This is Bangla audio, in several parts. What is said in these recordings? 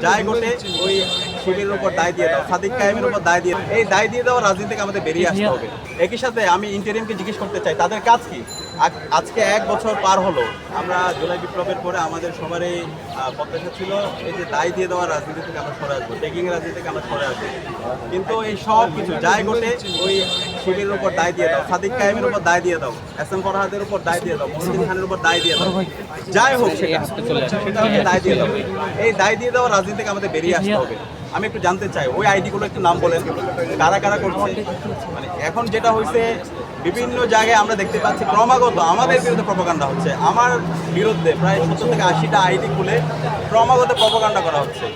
যাই ঘটে ওই শিবিরের উপর দায় দিয়ে দাও সাদিক কায়েমের উপর দায় দিয়ে এই দায় দিয়ে দেওয়া রাজনীতি থেকে আমাদের বেরিয়ে আসতে হবে। একই সাথে আমি ইন্টারিমকে জিজ্ঞেস করতে চাই তাদের কাজ কি? আজকে এক বছর পার হলো। আমরা জুলাই বিপ্লবের পরে আমাদের সবারই প্রত্যাশা ছিল, এই যে দায় দিয়ে দেওয়া রাজনীতি থেকে আমরা সরে আসব টেকিং রাজনীতি থেকে আমরা সরে আসব। কিন্তু এই সব কিছু যাই ঘটে, ওই শিবিরের উপর দায় দিয়ে দাও, সাদিক কায়েমের উপর দায় দিয়ে দাও, এস এম ফরহাদের উপর দায় দিয়ে দাও মসজিদ খানের উপর দায় দিয়ে দাও। যাই হোক সেটা সেটা হচ্ছে দায় দিয়ে দাও। এই দায় দিয়ে দেওয়া রাজনীতি থেকে আমাদের বেরিয়ে আসতে হবে। আমি একটু জানতে চাই, ওই আইডিগুলো একটু নাম বলেন, কারা কারা করছে? মানে এখন যেটা হয়েছে বিভিন্ন জায়গায় আমরা দেখতে পাচ্ছি ক্রমাগত আমাদের বিরুদ্ধে প্রপাগান্ডা হচ্ছে। আমার বিরুদ্ধে প্রায় সত্তর থেকে আশিটা আইডি খুলে ক্রমাগত প্রপাগান্ডা করা হচ্ছে।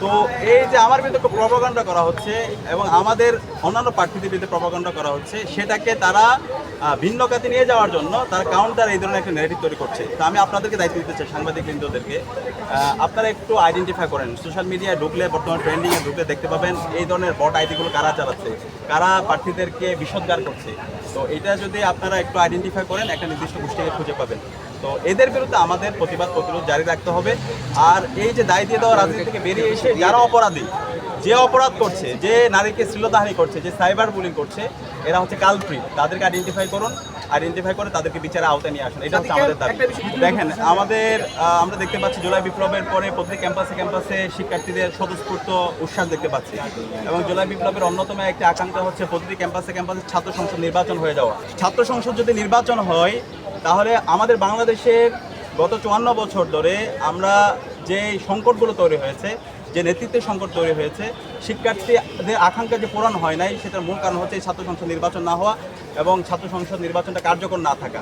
তো এই যে আমার বিরুদ্ধে প্রপাগান্ডা করা হচ্ছে এবং আমাদের অন্যান্য প্রার্থীদের বিরুদ্ধে প্রপাগান্ডা করা হচ্ছে, সেটাকে তারা ভিন্ন কাতে নিয়ে যাওয়ার জন্য তার কাউন্টার এই ধরনের একটা নেগেটিভ তৈরি করছে। তো আমি আপনাদেরকে দায়িত্ব দিতে চাই, সাংবাদিক বৃন্দদেরকে। আপনারা একটু আইডেন্টিফাই করেন। সোশ্যাল মিডিয়ায় ঢুকলে, বর্তমান ট্রেন্ডিংয়ে ঢুকলে দেখতে পাবেন এই ধরনের বট আইডিগুলো কারা চালাচ্ছে, কারা প্রার্থীদেরকে বিষোদ্গার করছে। তো এটা যদি আপনারা একটু আইডেন্টিফাই করেন, একটা নির্দিষ্ট গোষ্ঠীকে খুঁজে পাবেন। তো এদের বিরুদ্ধে আমাদের প্রতিবাদ প্রতিরোধ জারি রাখতে হবে। আর এই যে দায় দিয়ে দেওয়া রাজনীতি থেকে বেরিয়ে এসে যারা অপরাধী, যে অপরাধ করছে, যে নারীকে শ্লীলতাহানি করছে, যে সাইবার বুলিং করছে, এরা হচ্ছে কালপ্রিট। তাদেরকে আইডেন্টিফাই করুন। আইডেন্টিফাই করে তাদেরকে বিচারের আওতায় নিয়ে আসুন। এটা হচ্ছে আমাদের দাবি। দেখেন আমাদের আমরা দেখতে পাচ্ছি জুলাই বিপ্লবের পরে প্রত্যেক ক্যাম্পাসে ক্যাম্পাসে শিক্ষার্থীদের স্বতঃস্ফূর্ত উচ্ছ্বাস দেখতে পাচ্ছি। এবং জুলাই বিপ্লবের অন্যতম একটি আকাঙ্ক্ষা হচ্ছে প্রতিটি ক্যাম্পাসে ক্যাম্পাসে ছাত্র সংসদ নির্বাচন হয়ে যাওয়া। ছাত্র সংসদ যদি নির্বাচন হয় তাহলে আমাদের বাংলাদেশের গত চুয়ান্ন বছর ধরে আমরা যে সংকটগুলো তৈরি হয়েছে যে নেতৃত্বের সংকট তৈরি হয়েছে, শিক্ষার্থীদের আকাঙ্ক্ষা যে পূরণ হয় নাই, সেটার মূল কারণ হচ্ছে ছাত্র সংসদ নির্বাচন না হওয়া এবং ছাত্র সংসদ নির্বাচনটা কার্যকর না থাকা।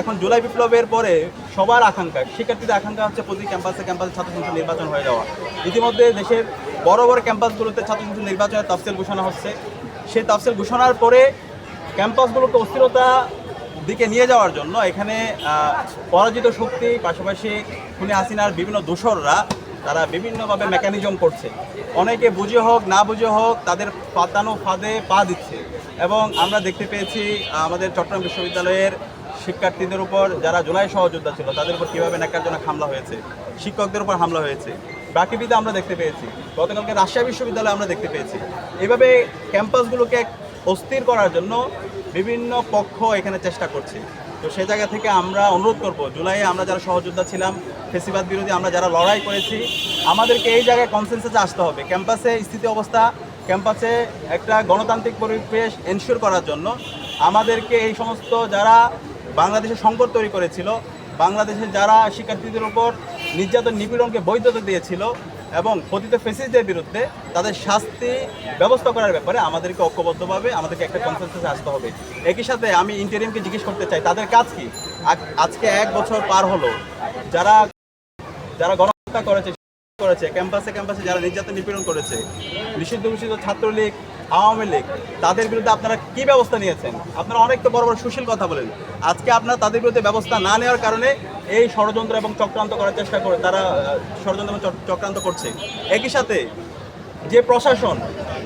এখন জুলাই বিপ্লবের পরে সবার আকাঙ্ক্ষা, শিক্ষার্থীদের আকাঙ্ক্ষা হচ্ছে প্রতি ক্যাম্পাসে ক্যাম্পাসে ছাত্র সংসদ নির্বাচন হয়ে যাওয়া। ইতিমধ্যে দেশের বড় বড় ক্যাম্পাসগুলোতে ছাত্র সংসদ নির্বাচনের তফসিল ঘোষণা হচ্ছে। সেই তফসিল ঘোষণার পরে ক্যাম্পাসগুলোকে অস্থিরতা দিকে নিয়ে যাওয়ার জন্য এখানে পরাজিত শক্তি, পাশাপাশি খুনি হাসিনার বিভিন্ন দোসররা তারা বিভিন্নভাবে মেকানিজম করছে। অনেকে বুঝে হোক, না বুঝে হোক, তাদের পাতানো ফাঁদে পা দিচ্ছে। এবং আমরা দেখতে পেয়েছি আমাদের চট্টগ্রাম বিশ্ববিদ্যালয়ের শিক্ষার্থীদের উপর, যারা জুলাই সহযোদ্ধা ছিল, তাদের উপর কীভাবে ন্যাক্কারজনক হামলা হয়েছে, শিক্ষকদের উপর হামলা হয়েছে বাকিবিতে আমরা দেখতে পেয়েছি, গতকালকে রাজশাহী বিশ্ববিদ্যালয়ে আমরা দেখতে পেয়েছি। এভাবে ক্যাম্পাসগুলোকে অস্থির করার জন্য বিভিন্ন পক্ষ এখানে চেষ্টা করছে। তো সেই জায়গা থেকে আমরা অনুরোধ করব, জুলাইয়ে আমরা যারা সহযোদ্ধা ছিলাম, ফেসিবাদ বিরোধী আমরা যারা লড়াই করেছি, আমাদেরকে এই জায়গায় কনসেন্সাসে আসতে হবে। ক্যাম্পাসে স্থিতি অবস্থা, ক্যাম্পাসে একটা গণতান্ত্রিক পরিবেশ এনশিওর করার জন্য আমাদেরকে এই সমস্ত যারা বাংলাদেশে সংকট তৈরি করেছিল, বাংলাদেশের যারা শিক্ষার্থীদের উপর নির্যাতন নিপীড়নকে বৈধতা দিয়েছিল এবং পতিত ফেসিসদের বিরুদ্ধে তাদের শাস্তি ব্যবস্থা করার ব্যাপারে আমাদেরকে ঐক্যবদ্ধভাবে আমাদেরকে একটা কনসেন্সাসে আসতে হবে। একই সাথে আমি ইন্টারিমকে জিজ্ঞেস করতে চাই, তাদের কাজ কি? আজকে এক বছর পার হলো, যারা যারা গণহত্যা করেছে করেছে ক্যাম্পাসে ক্যাম্পাসে যারা নির্যাতন নিপীড়ন করেছে, নিষিদ্ধ ঘোষিত ছাত্রলীগ আওয়ামী লীগ, তাদের বিরুদ্ধে আপনারা কি ব্যবস্থা নিয়েছেন? আপনারা অনেক তো বড় বড় সুশীল কথা বলেন। আজকে আপনারা তাদের বিরুদ্ধে ব্যবস্থা না নেওয়ার কারণে এই ষড়যন্ত্র এবং চক্রান্ত করার চেষ্টা করে তারা ষড়যন্ত্র এবং চক্রান্ত করছে। একই সাথে যে প্রশাসন,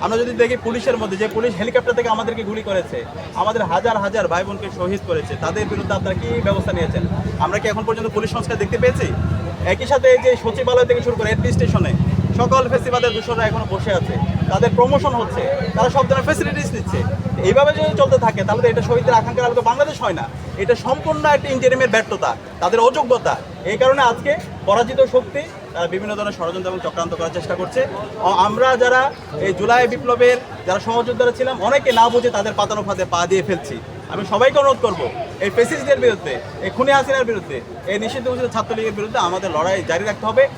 আমরা যদি দেখি পুলিশের মধ্যে, যে পুলিশ হেলিকপ্টার থেকে আমাদেরকে গুলি করেছে, আমাদের হাজার হাজার ভাই বোনকে শহীদ করেছে, তাদের বিরুদ্ধে আপনারা কি ব্যবস্থা নিয়েছেন? আমরা কি এখন পর্যন্ত পুলিশ সংস্কার দেখতে পেয়েছি? একই সাথে যে সচিবালয় থেকে শুরু করে এডমি স্টেশনে, সকল ফেস্টিভালের দূষণরা এখনও বসে আছে। তাদের প্রমোশন হচ্ছে, তারা সব ধরনের ফেসিলিটিস দিচ্ছে এইভাবে যদি চলতে থাকে, তাহলে তো এটা শহীদদের আকাঙ্ক্ষার আলোকে বাংলাদেশ হয় না। এটা সম্পূর্ণ একটা ইঞ্জিনিয়ারিংয়ের ব্যর্থতা, তাদের অযোগ্যতা। এই কারণে আজকে পরাজিত শক্তি, তারা বিভিন্ন ধরনের ষড়যন্ত্র এবং চক্রান্ত করার চেষ্টা করছে। আমরা যারা এই জুলাই বিপ্লবের যারা সহযোদ্ধারা ছিলাম, অনেকে না বুঝে তাদের পাতানো ফাঁদে পা দিয়ে ফেলছি। আমি সবাইকে অনুরোধ করব, এই ফেসিসদের বিরুদ্ধে, এই খুনি হাসিনার বিরুদ্ধে, এই নিষিদ্ধ ছাত্রলীগের বিরুদ্ধে আমাদের লড়াই জারি রাখতে হবে।